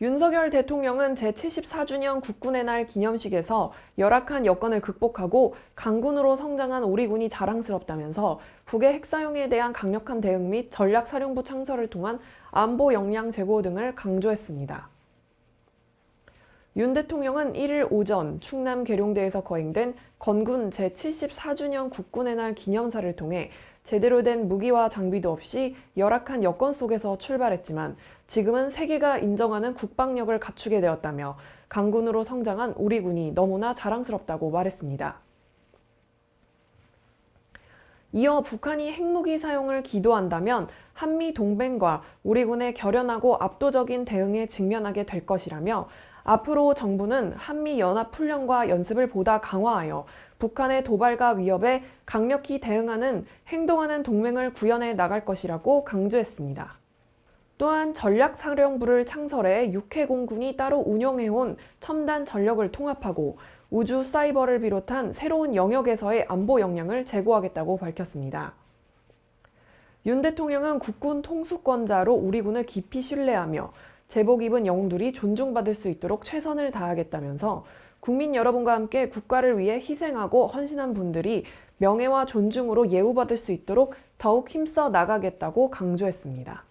윤석열 대통령은 제74주년 국군의 날 기념식에서 열악한 여건을 극복하고 강군으로 성장한 우리 군이 자랑스럽다면서 북의 핵사용에 대한 강력한 대응 및 전략사령부 창설을 통한 안보 역량 제고 등을 강조했습니다. 윤 대통령은 1일 오전 충남 계룡대에서 거행된 건군 제74주년 국군의 날 기념사를 통해 제대로 된 무기와 장비도 없이 열악한 여건 속에서 출발했지만 지금은 세계가 인정하는 국방력을 갖추게 되었다며 강군으로 성장한 우리 군이 너무나 자랑스럽다고 말했습니다. 이어 북한이 핵무기 사용을 기도한다면 한미 동맹과 우리 군의 결연하고 압도적인 대응에 직면하게 될 것이라며 앞으로 정부는 한미 연합 훈련과 연습을 보다 강화하여 북한의 도발과 위협에 강력히 대응하는 행동하는 동맹을 구현해 나갈 것이라고 강조했습니다. 또한 전략사령부를 창설해 육해공군이 따로 운영해온 첨단 전력을 통합하고 우주 사이버를 비롯한 새로운 영역에서의 안보 역량을 제고하겠다고 밝혔습니다. 윤 대통령은 국군 통수권자로 우리 군을 깊이 신뢰하며 제복 입은 영웅들이 존중받을 수 있도록 최선을 다하겠다면서 국민 여러분과 함께 국가를 위해 희생하고 헌신한 분들이 명예와 존중으로 예우받을 수 있도록 더욱 힘써 나가겠다고 강조했습니다.